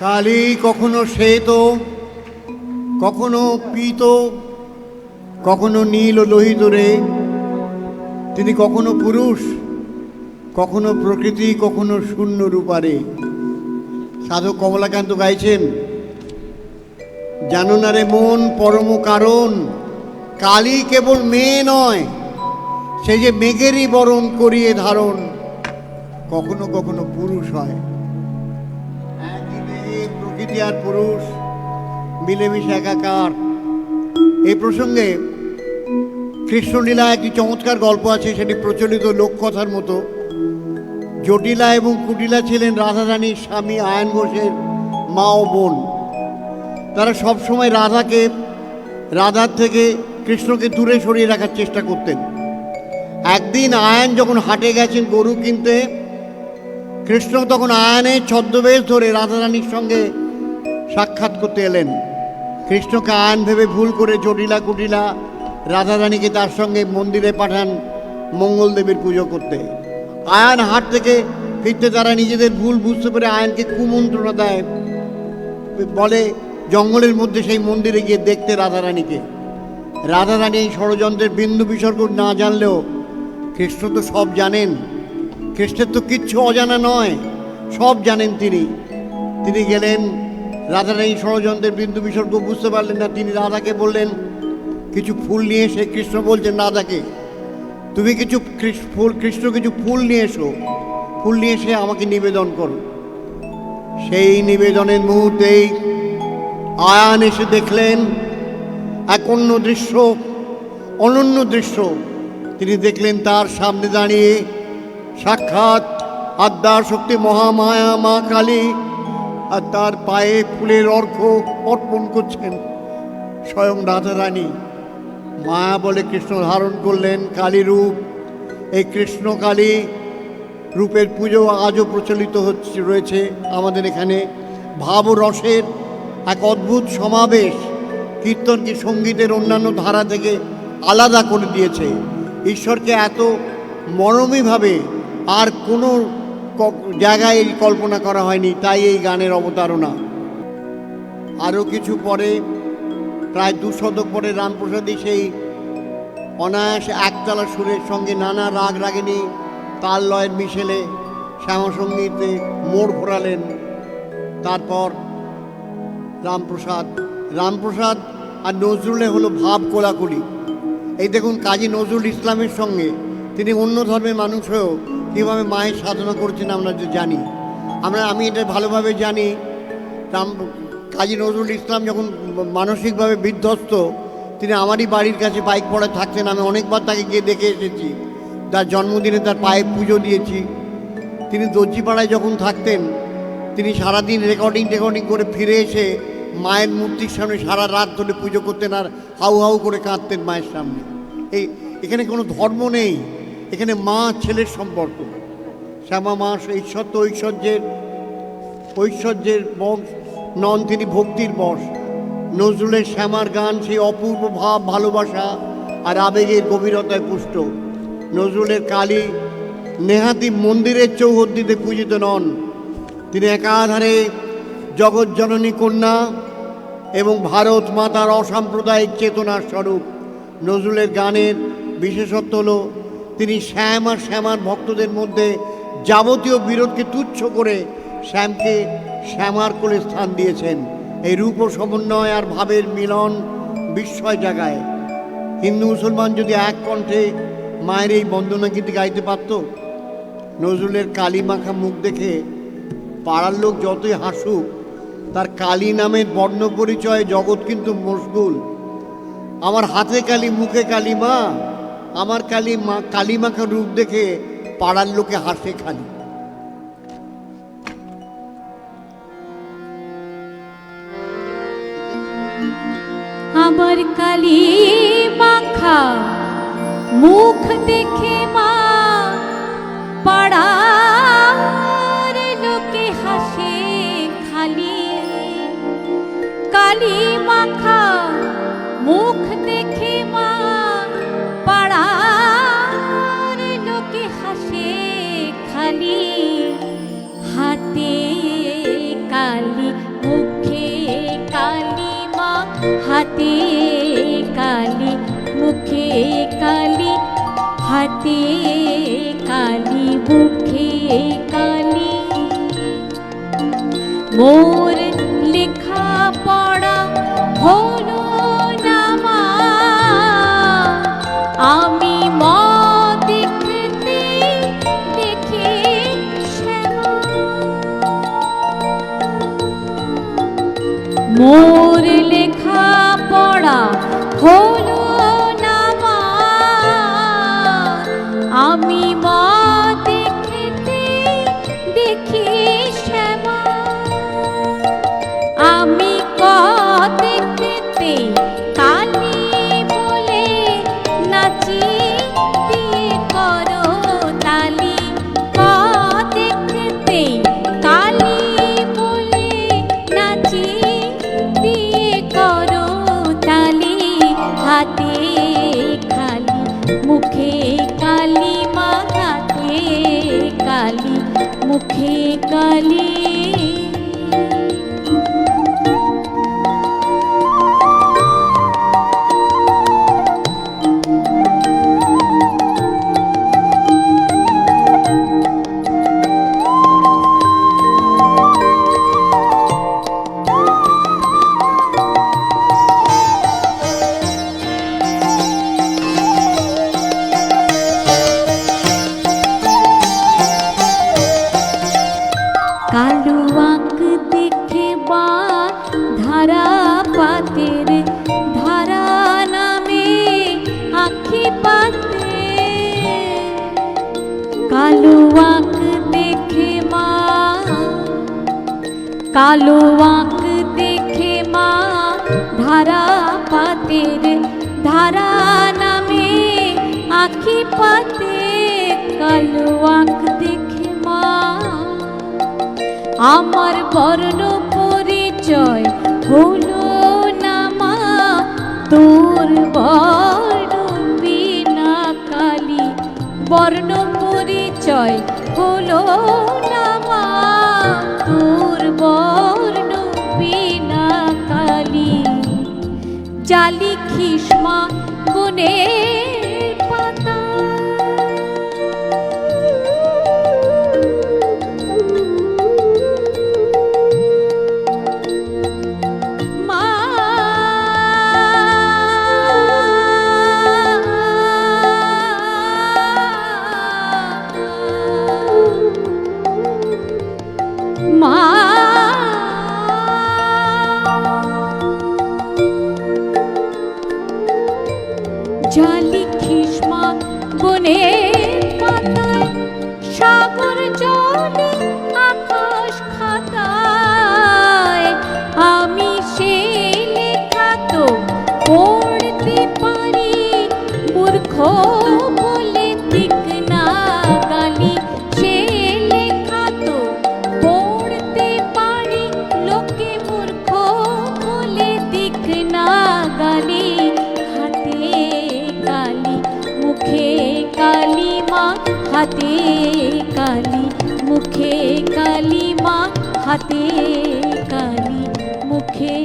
কালী কখনো শ্বেত, কখনো পীত, কখনো নীল ও লোহিত রে। তিনি কখনো পুরুষ, কখনো প্রকৃতি, কখনো শূন্য রূপারে সাধক কমলাকান্ত গাইছেন, জানো না রে মন পরম কারণ কালী কেবল মেয়ে নয় সে যে মেঘেরই বরণ করিয়ে ধারণ, কখনো কখনো পুরুষ হয়। প্রকৃতি আর পুরুষ মিলেমিশে একাকার। এই প্রসঙ্গে কৃষ্ণলীলা একটি চমৎকার গল্প আছে, সেটি প্রচলিত লোককথার মতো। জটিলা এবং কুটিলা ছিলেন রাধারানীর স্বামী আয়ন ঘোষের মা ও বোন। তারা সবসময় রাধাকে, রাধার থেকে কৃষ্ণকে দূরে সরিয়ে রাখার চেষ্টা করতেন। একদিন আয়ন যখন হাটে গেছেন গরু কিনতে, কৃষ্ণ তখন আয়নের ছদ্মবেশ ধরে রাধারানীর সঙ্গে সাক্ষাৎ করতে এলেন। কৃষ্ণকে আয়ন ভেবে ভুল করে জটিলা কুটিলা রাধারানীকে তার সঙ্গে মন্দিরে পাঠান মঙ্গলদেবীর পুজো করতে। আয়ন হাট থেকে ফিরতে তারা নিজেদের ভুল বুঝতে পেরে আয়নকে কুমন্ত্রণা দেয় বলে, জঙ্গলের মধ্যে সেই মন্দিরে গিয়ে দেখতে রাধারানীকে। রাধারানী এই ষড়যন্ত্রের বিন্দু বিসর্গ না জানলেও কৃষ্ণ তো সব জানেন। কৃষ্ণের তো কিচ্ছু অজানা নয়, সব জানেন তিনি। তিনি গেলেন রাধারানী ষড়যন্ত্রের বিন্দু বিসর্গ বুঝতে পারলেন না। তিনি রাধাকে বললেন, কিছু ফুল নিয়ে এসে কৃষ্ণ বলছেন রাধাকে তুমি কিছু ফুল কৃষ্ণ কিছু ফুল নিয়ে এসো। ফুল নিয়ে এসে আমাকে নিবেদন করো। সেই নিবেদনের মুহূর্তেই আয়ান এসে দেখলেন, এক অন্য দৃশ্য, অনন্য দৃশ্য। তিনি দেখলেন তার সামনে দাঁড়িয়ে সাক্ষাৎ আদ্যার শক্তি মহামায়া মা কালী আর তার পায়ে ফুলের অর্ঘ অর্পণ করছেন স্বয়ং রাধারানী। মায়া বলে কৃষ্ণ ধারণ করলেন কালী রূপ। এই কৃষ্ণ কালী রূপের পুজো আজও প্রচলিত হচ্ছে, রয়েছে আমাদের এখানে। ভাব রসের এক অদ্ভুত সমাবেশ কীর্তনকে সঙ্গীতের অন্যান্য ধারা থেকে আলাদা করে দিয়েছে। ঈশ্বরকে এত মরমীভাবে আর কোনো জায়গায় এই কল্পনা করা হয়নি, তাই এই গানের অবতারণা। আরও কিছু পরে, প্রায় দু শতক পরে রামপ্রসাদী সেই অনায়াস একতলা সুরের সঙ্গে নানা রাগ রাগিনী তাল লয়ের মিশেলে শ্যামাসঙ্গীতে মোড় ঘোরালেন। তারপর রামপ্রসাদ। রামপ্রসাদ আর নজরুলে হলো ভাব কোলাকুলি। এই দেখুন কাজী নজরুল ইসলামের সঙ্গে, তিনি অন্য ধর্মের মানুষ হয়েও কীভাবে মায়ের সাধনা করছেন আমরা যে জানি। আমরা, আমি এটা ভালোভাবে জানি। কাজী নজরুল ইসলাম যখন মানসিকভাবে বিধ্বস্ত, তিনি আমারই বাড়ির কাছে বাইক পড়ে থাকতেন, আমি অনেকবার তাকে গিয়ে দেখে এসেছি। তার জন্মদিনে তার পায়ে পুজো দিয়েছি। তিনি দর্জিপাড়ায় যখন থাকতেন, তিনি সারাদিন রেকর্ডিং রেকর্ডিং করে ফিরে এসে মায়ের মূর্তির সামনে সারা রাত ধরে পুজো করতেন আর হাউ হাউ করে কাঁদতেন মায়ের সামনে। এই, এখানে কোনো ধর্ম নেই। এখানে মা ছেলের সম্পর্ক। শ্যামা মা ঈশ্বর তো ঐশ্বর্যের ঐশ্বর্যের বংশ, নন তিনি ভক্তির বশ। নজরুলের শ্যামার গান সেই অপূর্ব ভাব, ভালোবাসা আর আবেগের গভীরতায় পুষ্ট। নজরুলের কালী নেহাতি মন্দিরের চৌহদ্দিতে পূজিত নন। তিনি একাধারে জগৎ জননী কন্যা এবং ভারত মাতার অসাম্প্রদায়িক চেতনার স্বরূপ। নজরুলের গানের বিশেষত্ব হল তিনি শ্যাম আর শ্যামার ভক্তদের মধ্যে যাবতীয় বিরোধকে তুচ্ছ করে শ্যামকে শ্যামার কোলে স্থান দিয়েছেন। এই রূপ ও সমন্বয় আর ভাবের মিলন বিস্ময় জাগায়। হিন্দু মুসলমান যদি এক কণ্ঠে মায়ের এই বন্দনা গীতি গাইতে পারত, নজরুলের কালী মাখা মুখ দেখে পাড়ার লোক যতই হাসুক, তার কালী নামের বর্ণ পরিচয়ে জগৎ কিন্তু মশগুল। আমার হাতে কালী, মুখে কালী মা। আমার কালী মা, কালী মাখা রূপ দেখে পাড়ার লোকে হাসে খালি। আমার কালী মাখা মুখ দেখে মা পাড়ার লোকে হাসে খালি। কালী মাখা মুখ দেখে মা तीकाली मखी काली। हाीकाली काल কালি মুখে কালি কালো আঁক দেখে মা ধারা পাতের, ধারা নামে আখি পাতে। কালো আঁক দেখে মা, আমার বর্ণ পরিচয় হলো না মা, তোর বর্ণ বিনা কালি, বর্ণ পরিচয় হলো না মা, তোর বর্ণ বিনা কালি। জালি খিসমা গুনে হাতে কালি মুখে